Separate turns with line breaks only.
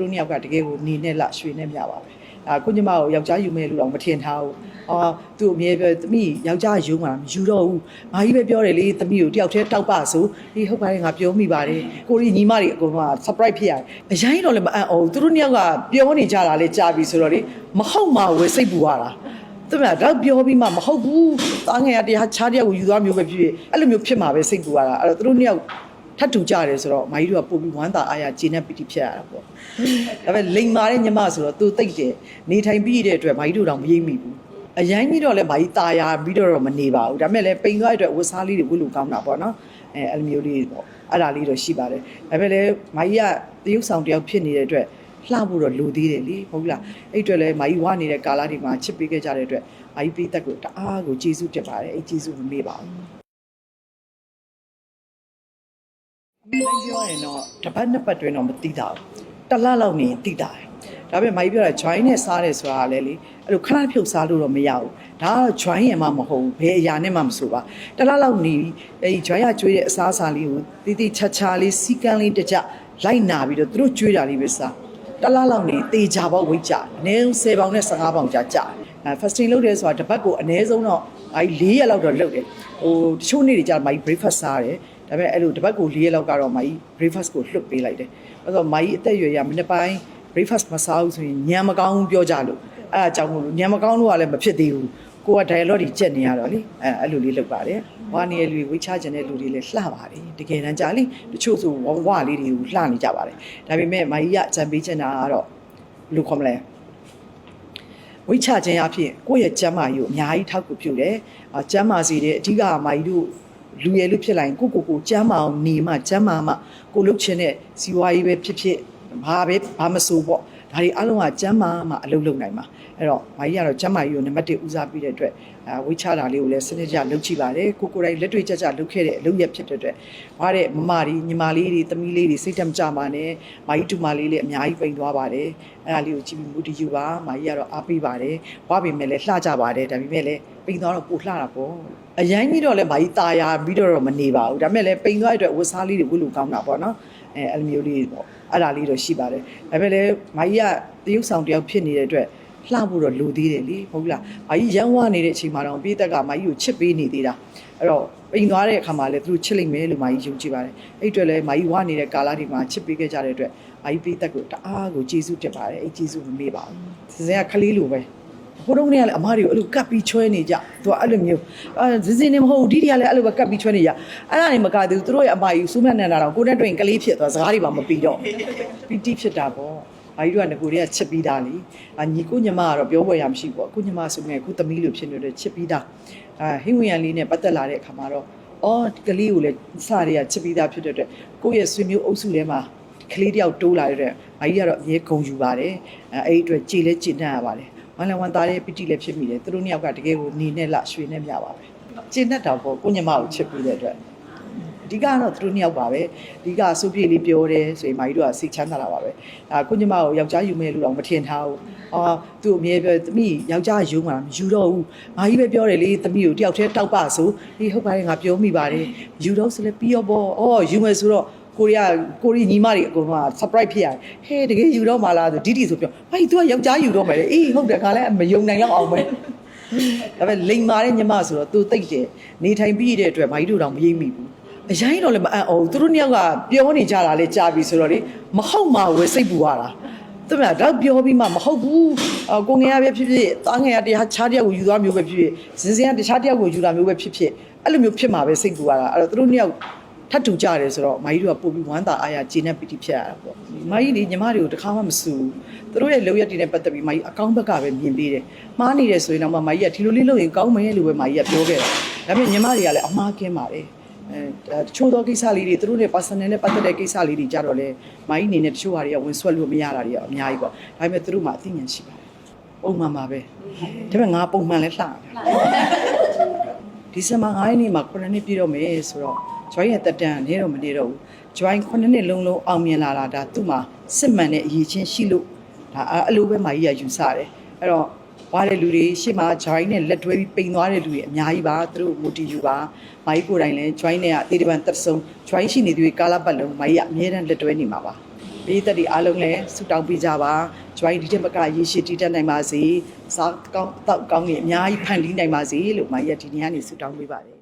တို့နှစ်ယောက်ကတကယ်ကိုနေနဲ့လရွှေနဲ့မြပါပဲအာကိုညီမကိုယောက်ျားယူမယ်လို့တော့မထင်ထားဘူးအော်သူ့အမြဲပြောသမီးယောက်ျားယူမှာမယူတော့ဘူးမာကြီးပဲပြောတယ်လေသမီးကိုတယောက်တည်းတောက်ပါဆိုဒီဟုတ်ပါတယ်ငါပြောမိပါတယ်ကိုရီညီမတွေအကုန်လုံးက surprise ဖြစ်ရတယ်အရင်တော့လည်းမအံ့အောင်သူတို့နှစ်ယောက်ကပြောနေကြတာလေကြာပြီဆိုတော့လေမဟုတ်မှဝယ်စိတ်ပူရတာသူမတော့ပြောပြီးမှမဟုတ်ဘူးသားငယ်ရတရားခြားတရားကိုယူသွားမျိုးပဲဖြစ်ဖြစ်အဲ့လိုမျိုးဖြစ်မှာပဲစိတ်ပူရတာအဲ့တော့သူတို့နှစ်ယောက် ထပ်တူကြတယ်ဆိုတော့မာကြီးတို့ကပို့ပြီးဝမ်းသာအားရဂျင်းနဲ့ပီတိဖြစ်ရတာပေါ့ဒါပေမဲ့လိန်မာတဲ့ညီမဆိုတော့သူတိတ်တယ်နေထိုင်ပြီးတဲ့အတွက်မာကြီးတို့တော့မရိပ်မိဘူးအရန်ကြီးတော့လည်းမာကြီးตาရပြီးတော့မနေပါဘူးဒါပေမဲ့လည်းပိန်သွားတဲ့အတွက်ဝတ်စားလေးတွေဝတ်လို့ကောင်းတာပေါ့နော်အဲအဲ့လိုမျိုးလေးပေါ့အဲ့ဒါလေးတော့ရှိပါတယ်ဒါပေမဲ့လည်းမာကြီးကတရုပ်ဆောင်တယောက်ဖြစ်နေတဲ့အတွက်လှဖို့တော့လိုသေးတယ်လေဟုတ်လားအဲ့အတွက်လည်းမာကြီးဝနေတဲ့ကာလတွေမှာချစ်ပေးခဲ့ကြတဲ့အတွက်မာကြီးပေးသက်ကိုတအားကိုကျေးဇူးတင်ပါတယ်အဲ့ကျေးဇူးမမေ့ပါဘူး မေလည်းပြောရင်တော့တစ်ပတ်နှစ်ပတ်တွင်တော့မသိတာဘူးတစ်လလောက်နေသိတာတယ်ဒါပေမဲ့မာကြီးပြောတာ join နဲ့စားတယ်ဆိုတာလည်းလေအဲ့လိုခဏဖြုတ်စားလို့တော့မရဘူးဒါကတော့ join ရင်မှမဟုတ်ဘူးဘယ်အရာနဲ့မှမဆိုပါတစ်လလောက်နေပြီးအဲ့ဒီ join ရကျွေးတဲ့အစားအစာလေးကိုတိတိချာချာလေးစီကန်းလေးတစ်ကြလိုက်နာပြီးတော့သူတို့ကျွေးတာလေးပဲစားတလားလောက်နေတေချာပေါက်ဝိတ်ကြအနည်းဆုံး10ပေါင်နဲ့15ပေါင်ကြာကြာအဲ fasting လုပ်တယ်ဆိုတာတစ်ပတ်ကိုအနည်းဆုံးတော့အဲဒီ4ရက်လောက်တော့လုပ်တယ်ဟိုတချို့နေ့တွေကြာမိုင်း breakfast စားတယ် ဒါပေမဲ့အဲ့လိုတစ်ပတ်ကို4ရက်လောက်ကတော့မိုင်း breakfast ကိုလွတ်ပေးလိုက်တယ်အဲ့တော့မိုင်းအသက်အရွယ်ရမနေ့ပိုင်း breakfast မစားဘူးဆိုရင်ညံမကောင်းဘူးပြောကြလို့အဲ့အကြောင်းမို့လို့ညံမကောင်းလို့ကလည်းမဖြစ်သေးဘူးကိုက dialogue တွေကြက်နေရတော့လေအဲအဲ့လိုလေးလုပ်ပါတယ်။ဝါနေရလူတွေဝိချခြင်းတဲ့လူတွေလည်းလှပါတယ်။တကယ်တမ်းကြာလေတချို့ဆိုဝဝလေးတွေကိုလှနေကြပါတယ်။ဒါပေမဲ့မာကြီးကကြံပေးချင်တာကတော့ဘယ်လိုခေါ်မလဲ။ဝိချခြင်းအဖြစ်ကိုယ့်ရဲ့ကျမ်းမာရေးကိုအများကြီးထောက်ကူပြုတယ်။အာကျမ်းမာစီတဲ့အဓိကမာကြီးတို့ လူရည်လို့ဖြစ်လာရင်ကိုကိုကိုကျမ်းမာအောင်နေမှကျမ်းမာမှကိုလုတ်ချင်တဲ့စီဝါရေးပဲဖြစ်ဖြစ်ဘာပဲဘာမဆိုပေါ့ဒါတွေအလုံးကကျမ်းမာမှအလုပ်လုပ်နိုင်မှာအဲ့တော့မာကြီးကတော့ကျမ်းမာရေးကိုနံပါတ်1ဦးစားပေးတဲ့အတွက်အာဝိချတာလေးကိုလည်းစနစ်ကျလုပ်ကြည့်ပါတယ်ကိုကိုယ်တိုင်လက်တွေ့ကြကြလုပ်ခဲ့တဲ့အလုပ်ရဖြစ်တဲ့အတွက်ဘာတဲ့မမကြီးညီမလေးတွေသမီးလေးတွေစိတ်တမကြပါနဲ့မာကြီးတူမလေးလည်းအများကြီးပိန်သွားပါတယ်အဲ့ဒါလေးကိုကြည့်ပြီးမူတည်ယူပါမာကြီးကတော့အားပေးပါတယ်ဝါပေမဲ့လည်းလှကြပါတယ်ဒါပေမဲ့လည်း ပိန်သွားတော့ပိုလှတာပေါ့အရန်ကြီးတော့လည်းမာကြီးตาရပြီးတော့မနေပါဘူးဒါပေမဲ့လည်းပိန်သွားတဲ့အတွက်ဝတ်စားလေးတွေဝတ်လို့ကောင်းတာပေါ့နော်အဲအဲ့လိုမျိုးလေးပေါ့အဲ့ဒါလေးတော့ရှိပါတယ်ဒါပေမဲ့လည်းမာကြီးကတရုပ်ဆောင်တယောက်ဖြစ်နေတဲ့အတွက်လှဖို့တော့လိုသေးတယ်လေဟုတ်လား။မာကြီးရမ်းဝနေတဲ့အချိန်မှာတော့ပြည်သက်ကမာကြီးကိုချစ်ပေးနေသေးတာ။အဲ့တော့ပိန်သွားတဲ့အခါမှာလည်းသူတို့ချစ်လိုက်မယ်လို့မာကြီးယုံကြည်ပါတယ်။အဲ့အတွက်လည်းမာကြီးဝနေတဲ့ကာလတွေမှာချစ်ပေးခဲ့ကြတဲ့အတွက်မာကြီးပြည်သက်ကိုတအားကိုကျေးဇူးတင်ပါတယ်။အဲ့ကျေးဇူးမမေ့ပါဘူး။စစင်ကခလေးလိုပဲ။ ဟိုတုန်းကလည်းအမတွေကိုအဲ့လိုကပ်ပြီးချွဲနေကြ။သူကအဲ့လိုမျိုးအဲစစင်နေမဟုတ်ဘူးဒီတည်းကလည်းအဲ့လိုပဲကပ်ပြီးချွဲနေကြ။အဲ့ဒါနေမကသေးဘူးသူတို့ရဲ့အမကြီးစူးမနဲ့နာတော့ကိုနဲ့တွေ့ရင်ကလေးဖြစ်သွားစကားတွေပါမပြီးတော့ပီတိဖြစ်တာပေါ့။ဘာကြီးတို့ကငကိုတွေကချစ်ပြီးသားလေအညီကိုညီမကတော့ပြောပွဲရမရှိဘူးပေါ့ကိုညီမဆိုရင်ကိုသမီးလိုဖြစ်နေတဲ့ချစ်ပြီးသားအာဟိဝင်ရန်လေးနဲ့ပတ်သက်လာတဲ့အခါမှာတော့အော်ဒီကလေးကိုလည်းစတွေကချစ်ပြီးသားဖြစ်တဲ့အတွက်ကိုယ့်ရဲ့ဆွေမျိုးအုပ်စုထဲမှာကလေးတယောက်တိုးလာတဲ့ဘာကြီးကတော့အမြဲဂုံယူပါတယ်အဲအဲ့ဒီအတွက်ကြည်လဲကြည်နှံ့ရပါတယ် ဝမ်းလဝန်သားတဲ့ပီတိလည်းဖြစ်မိတယ်သူတို့နှစ်ယောက်ကတကယ်ကိုနေနဲ့လရွှေနဲ့မြပါပဲကျင့်တတ်တော့ပေါ့ကိုညီမကိုချစ်ပြီးတဲ့အတွက်အဓိကတော့သူတို့နှစ်ယောက်ပါပဲအဓိကစုပြေလေးပြောတယ်ဆိုရင်မာကြီးတို့ကစိတ်ချမ်းသာတာပါပဲအာကိုညီမကိုယောက်ျားယူမယ်လို့တော့မထင်ထားဘူးအာသူ့အမြဲပြောသမီးယောက်ျားယူမှာမယူတော့ဘူးမာကြီးပဲပြောတယ်လေသမီးကိုတယောက်တည်းတောက်ပါဆိုဒီဟုတ်ပါတယ်ငါပြောမိပါတယ်ယူတော့ဆိုလဲပြီးရောပေါ့အော်ယူမယ်ဆိုတော့ ကိုရီးယားကိုရီးညီမတွေအကုန်လုံးက surprise ဖြစ်ရတယ်ဟဲတကယ်ယူတော့မလားဆိုဒီဒီဆိုပြောဟို तू ကယောက်ျားယူတော့မယ်လေအေးဟုတ်တယ်ခါလဲမယုံနိုင်တော့အောင်ပဲဒါပေမဲ့လိန်မာတဲ့ညီမဆိုတော့သူတိတ်တယ်နေထိုင်ပြီးတဲ့အတွက်မာကြီးတို့တော့မရိပ်မိဘူးအရင်တော့လည်းမအံ့အောင်သူတို့နှစ်ယောက်ကပြောနေကြတာလေကြာပြီဆိုတော့လေမဟုတ်မှဝယ်စိတ်ပူရတာသူမတော့ပြောပြီးမှမဟုတ်ဘူးအကိုငယ်ရပဲဖြစ်ဖြစ်သားငယ်ရတရားခြားတရားကိုယူသွားမျိုးပဲဖြစ်ဖြစ်ဇင်းစင်ကတခြားတရားကိုယူတာမျိုးပဲဖြစ်ဖြစ်အဲ့လိုမျိုးဖြစ်မှာပဲစိတ်ပူရတာအဲ့တော့သူတို့နှစ်ယောက် ထပ်တူကြတယ်ဆိုတော့မာကြီးတို့ကပို့ပြီးဝမ်းသာအားရဂျင်းနဲ့ပီတိဖြစ်ရတာပေါ့မာကြီးဒီညီမတွေကိုတစ်ခါမှမစူဘူးသူတို့ရဲ့လောက်ရက်တွေနဲ့ပတ်သက်ပြီးမာကြီးအကောင်းဘက်ကပဲမြင်ပေးတယ်မှားနေတယ်ဆိုရင်တော့မာကြီးကဒီလိုလေးလုပ်ရင်ကောင်းမယ်လို့ပဲမာကြီးကပြောခဲ့တယ်ဒါပေမဲ့ညီမတွေကလည်းအမှားကင်းပါတယ်အဲတချို့သောကိစ္စလေးတွေသူတို့နဲ့ personal နဲ့ပတ်သက်တဲ့ကိစ္စလေးတွေကြတော့လေမာကြီးအနေနဲ့တချို့ဟာတွေကဝင်ဆွက်လို့မရတာတွေကအများကြီးပေါ့ဒါပေမဲ့သူတို့မှအသိဉာဏ်ရှိပါတယ်ပုံမှန်ပါပဲဒါပေမဲ့ငါပုံမှန်လဲလှတယ်ဒီဇင်ဘာ9ရက်နေ့မှာ9နှစ်ပြည့်တော့မယ်ဆိုတော့ join ရဲ့တက်တန်နေတော့မနေတော့ဘူး join 9နှစ်လုံးလုံးအောင်မြင်လာတာဒါသူ့မှာစစ်မှန်တဲ့အရေးချင်းရှိလို့ဒါအဲ့လိုပဲမာကြီးကယူဆတယ်အဲ့တော့ဝါတဲ့လူတွေရှေ့မှာ join နဲ့လက်တွဲပြီးပိန်သွားတဲ့လူတွေအများကြီးပါသူတို့ motive ယူပါမာကြီးကိုယ်တိုင်လည်း join နဲ့အသေးတပံတက်ဆုံး join ရှိနေသူတွေကာလပတ်လုံးမာကြီးကအမြဲတမ်းလက်တွဲနေမှာပါပြည်သက်တွေအားလုံးလည်းဆုတောင်းပေးကြပါ join ဒီတက်မကရေရှိတည်တတ်နိုင်ပါစေစားကောင်းတောက်ကောင်းကြီးအများကြီးဖန်တီးနိုင်ပါစေလို့မကြီးကဒီနေ့ကနေဆုတောင်းပေးပါတယ်